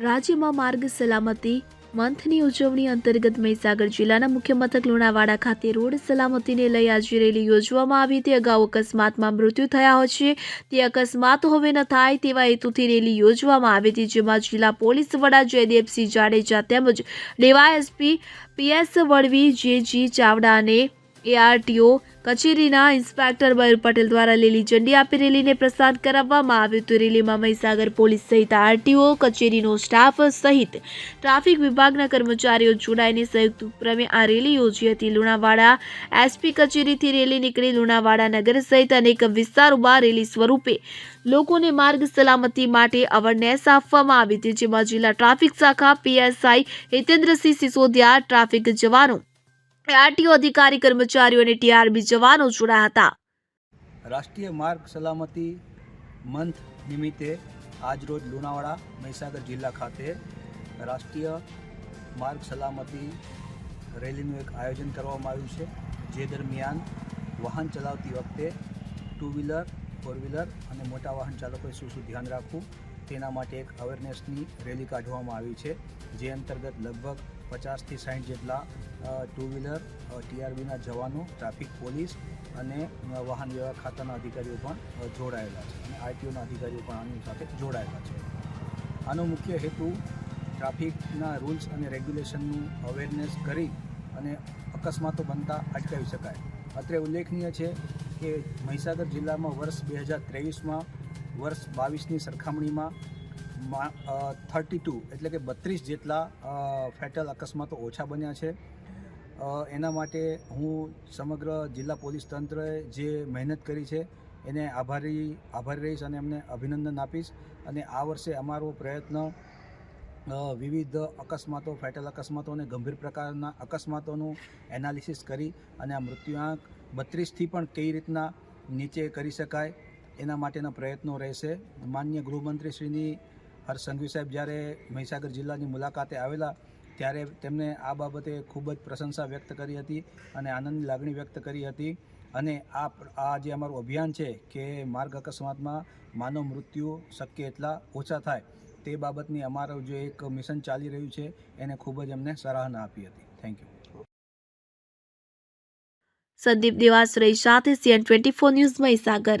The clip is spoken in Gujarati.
રાજ્યમાં માર્ગ સલામતી મંથની ઉજવણી અંતર્ગત મહીસાગર જિલ્લાના મુખ્ય મથક લુણાવાડા ખાતે રોડ સલામતીને લઈ આજે રેલી યોજવામાં આવી. હતી અગાઉ અકસ્માતમાં મૃત્યુ થયા હોય છે. તે અકસ્માત હવે ન થાય તેવા હેતુથી રેલી યોજવામાં આવી હતી, જેમાં જિલ્લા પોલીસ વડા જયદેવસિંહ જાડેજા તેમજ DYSP PS Vadvi JG Chavda અને એઆરટીઓ કચેરીના ઇન્સ્પેક્ટર મયુર પટેલ દ્વારા લીલી ઝંડી આપી રેલીને પ્રસ્થાન કરાવવામાં આવ્યું હતું. રેલીમાં મહીસાગર પોલીસ સહિત આરટીઓ, કચેરીનો સ્ટાફ સહિત ટ્રાફિક વિભાગના કર્મચારીઓ જોડાઈને સંયુક્ત ઉપક્રમે આ રેલી યોજી હતી. લુણાવાડા એસપી કચેરીથી રેલી નીકળી. લુણાવાડા નગર સહિત અનેક વિસ્તારોમાં રેલી સ્વરૂપે લોકોને માર્ગ સલામતી માટે અવેરનેસ આપવામાં આવી હતી, જેમાં જિલ્લા ટ્રાફિક શાખા પીએસઆઈ હિતેન્દ્રસિંહ સિસોદિયા, ટ્રાફિક જવાનો આરટીઓ અધિકારી, કર્મચારીઓ અને ટીઆરબી જવાનો જોડાયા હતા. રાષ્ટ્રીય માર્ગ સલામતી મંથ નિમિત્તે આજરોજ લુણાવાડા, મહીસાગર જિલ્લા ખાતે રાષ્ટ્રીય માર્ગ સલામતી રેલીનું એક આયોજન કરવામાં આવ્યું છે. જે દરમિયાન વાહન ચલાવતી વખતે ટુ વ્હીલર, ફોર વ્હીલર અને મોટા વાહન ચાલકોએ શું શું ધ્યાન રાખવું, તેના માટે એક અવેરનેસની રેલી કાઢવામાં આવી છે. જે અંતર્ગત લગભગ પચાસથી સાઠ જેટલા ટુ વ્હીલર ટીઆરબીના જવાનો ટ્રાફિક પોલીસ અને વાહન વ્યવહાર ખાતાના અધિકારીઓ પણ જોડાયેલા છે અને આરટીઓના અધિકારીઓ પણ આની સાથે જોડાયેલા છે. આનો મુખ્ય હેતુ ટ્રાફિકના રૂલ્સ અને રેગ્યુલેશનનું અવેરનેસ કરી અને અકસ્માતો બનતા અટકાવી શકાય. અત્રે ઉલ્લેખનીય છે કે મહીસાગર જિલ્લામાં વર્ષ બે હજાર ત્રેવીસમાં, વર્ષ બાવીસની સરખામણીમાં થર્ટી ટુ એટલે કે બત્રીસ જેટલા ફેટલ અકસ્માતો ઓછા બન્યા છે. એના માટે હું સમગ્ર જિલ્લા પોલીસ તંત્રએ જે મહેનત કરી છે, એને આભારી આભારી રહીશ અને એમને અભિનંદન આપીશ. અને આ વર્ષે અમારો પ્રયત્ન વિવિધ અકસ્માતો ફેટલ અકસ્માતો અને ગંભીર પ્રકારના અકસ્માતોનું એનાલિસિસ કરી અને આ મૃત્યુઆંક બત્રીસથી પણ કઈ રીતના નીચે કરી શકાય એના માટેના પ્રયત્નો રહેશે. માન્ય ગૃહમંત્રીશ્રીની હર્ષ સંઘવી સાહેબ જ્યારે મહીસાગર જિલ્લાની મુલાકાતે આવેલા ત્યારે તેમણે આ બાબતે ખૂબ જ પ્રશંસા વ્યક્ત કરી હતી અને આનંદની લાગણી વ્યક્ત કરી હતી. અને આ આ જે અમારું અભિયાન છે કે માર્ગ અકસ્માતમાં માનવ મૃત્યુ શક્ય એટલા ઓછા થાય તે બાબતની અમારું જે એક મિશન ચાલી રહ્યું છે એને ખૂબ જ અમને સરાહના આપી હતી. થેન્ક યુ સંદીપ દેવાશ્રય સાથે CN twenty four news Mahisagar.